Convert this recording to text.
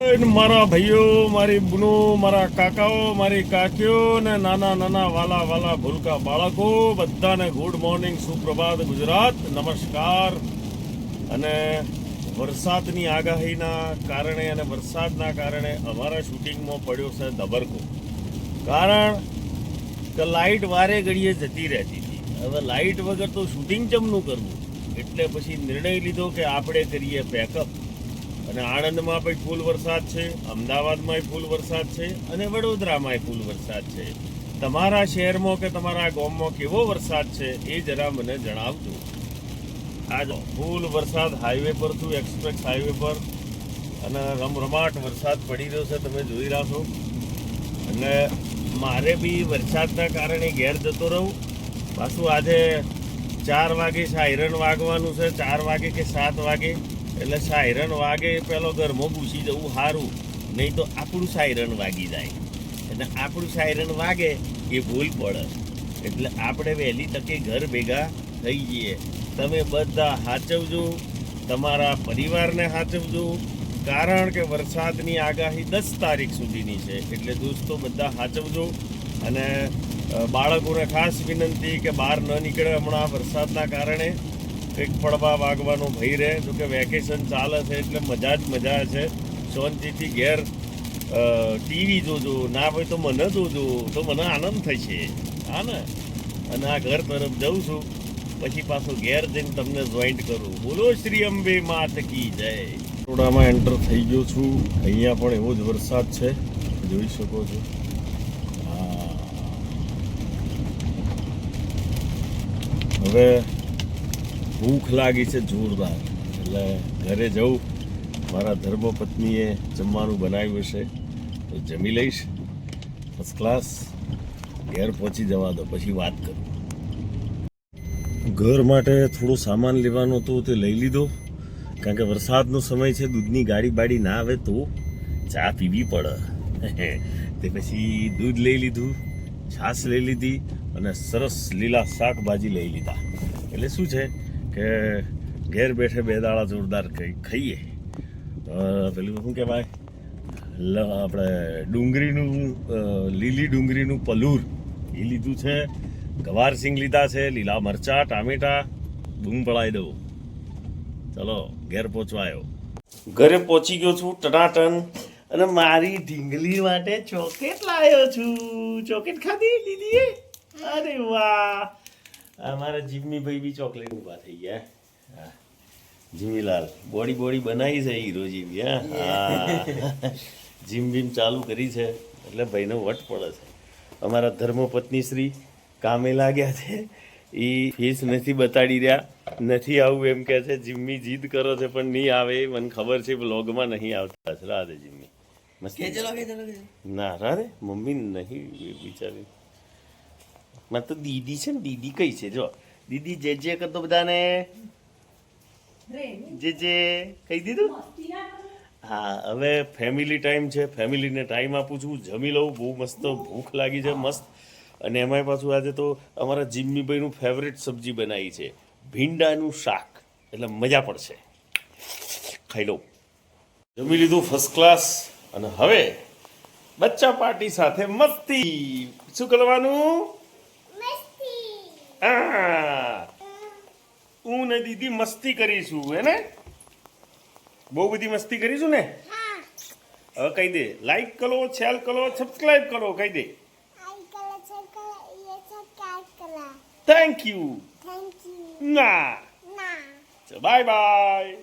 મારા ભાઈઓ, મારી બુનો, મારા કાકાઓ, મારી કાકીઓ ને નાના નાના વાલા વાલા ભૂલકા બાળકો, બધાને ગુડ મોર્નિંગ સુપ્રભાત, ગુજરાત, નમસ્કાર. અને વરસાદની આગાહીના કારણે અને વરસાદના કારણે અમારા શૂટિંગમાં પડ્યો છે ધબરકો કારણ કે લાઇટ વારે ઘડીએ જતી રહેતી હતી. હવે લાઇટ વગર તો શૂટિંગ ચમનું કરવું? એટલે પછી નિર્ણય લીધો કે આપણે કરીએ પેકઅપ અને આણંદમાં પણ ફૂલ વરસાદ છે, અમદાવાદમાં ફૂલ વરસાદ છે અને વડોદરામાં ફૂલ વરસાદ છે. તમારા શહેરમાં કે તમારા ગામમાં કેવો વરસાદ છે એ જરા મને જણાવજો. આજ ફૂલ વરસાદ હાઈવે પર છું એક્સપ્રેસ હાઈવે પર અને રમરમાટ વરસાદ પડી રહ્યો છે, તમે જોઈ રહ્યા છો. અને મારે બી વરસાદના કારણે ઘેર જતો રહું. પાછું આજે ચાર વાગે સાયરન વાગવાનું છે, ચાર વાગે કે સાત વાગે એટલે સાયરન વાગે પેલો ઘરમાં ઘૂસી જવું સારું નહીં તો આપણું સાયરન વાગી જાય. એટલે આપણું સાયરન વાગે એ ભૂલ પડે. એટલે આપણે વહેલી તકે ઘર ભેગા થઈ જઈએ. તમે બધા સાચવજો તમારા પરિવારને સાચવજો કારણ કે વરસાદની આગાહી દસ તારીખ સુધીની છે. એટલે દોસ્તો બધા સાચવજો અને બાળકોને ખાસ વિનંતી કે બહાર ન નીકળે હમણાં વરસાદના કારણે. કંઈક પડવા વાગવાનો ભય રહે. જો કે વેકેશન ચાલે છે એટલે મજા જ મજા છે. શાંતિથી ઘેર ટીવી જોજો. ના હોય તો મને જોજો. તો મને આનંદ થશે. હા ને? અને આ ઘર તરફ જઉં છું. પછી પાછો ઘેર જઈને તમને જોઈન્ટ કરું. બોલો શ્રી અંબે માત કી જય. ટોડામાં એન્ટર થઈ ગયો છું. અહીંયા પણ એવો જ વરસાદ છે. જોઈ શકો છો. હવે ભૂખ લાગી છે જોરદાર. એટલે ઘરે જવું મારા ધર્મપત્નીએ જમવાનું બનાવ્યું છે તો જમી લઈશ. ફર્સ્ટ ક્લાસ ઘેર પહોંચી જવા દો, પછી વાત કરું. ઘર માટે થોડો સામાન લેવાનો હતો તે લઈ લીધો, કારણ કે વરસાદનો સમય છે, દૂધની ગાડી બાડી ના આવે તો ચા પીવી પડે. તે પછી દૂધ લઈ લીધું, છાશ લઈ લીધી અને સરસ લીલા શાકભાજી લઈ લીધા. એટલે શું છે કે ઘેર બેઠે બે દાડા જોરદાર કંઈ ખાઈએ. પેલું શું કહેવાય? આપણે ડુંગળીનું લીલી ડુંગળીનું પલૂર. એ લીધું છે. ગવાર સિંગ લીધા છે, લીલા મરચા, ટામેટા. બૂમ પડાવી દઉં. ચલો, ઘેર પહોંચવા આવ્યો ઘરે પહોંચી ગયો છું, ટનાટન. અને મારી ઢીંગલી માટે ચોકેટ લાવ્યો છું. ચોકેટ ખાધી, દીદીએ? અરે વાહ! આ મારા જીમ્મી ભાઈ બી ચોકલેટ ઊભા થઈ ગયા. હા. જીમીલાલ બોડી બોડી બનાવી છે હીરો જેવી હા. જીમ બીમ ચાલુ કરી છે એટલે ભાઈનો વટ પડે છે. અમારા ધર્મપત્ની શ્રી કામે લાગ્યા છે. એ ફીસ નથી બતાડી રહ્યા નથી આવું એમ કે છે જીમ્મી જીદ કરો છે પણ નહીં આવે એ મને ખબર છે બ્લોગમાં નહીં આવતા છે. રાધે જીમ્મી. ના રાધે મમ્મી નહીં બિચારી મારે તો દીદી છે ને દીદી કઈ છે? જો દીદી જે જે કરતો બધાને જે જે કહી દીધું? હા હવે ફેમિલી ટાઈમ છે ફેમિલીને ટાઈમ આપું છું જમી લઉં બહુ મસ્ત ભૂખ લાગી છે મસ્ત. અને એમાંય પાછું આજે તો અમારા જીમ્મીભાઈનું ફેવરેટ સબ્જી બનાવી છે ભીંડાનું શાક. એટલે મજા પડશે. ખાઈ લઉં. જમી લીધું ફર્સ્ટ ક્લાસ અને હવે બચ્ચા પાર્ટી સાથે મસ્તી. શું કરવાનું? આ હું ને દીદી મસ્તી કરીશું હે ને? બહુ બધી મસ્તી કરીશું ને? હવે કહી દે લાઈક કરો શેર કરો સબસ્ક્રાઇબ કરો કહી દે. થેન્ક યુ ના. Bye bye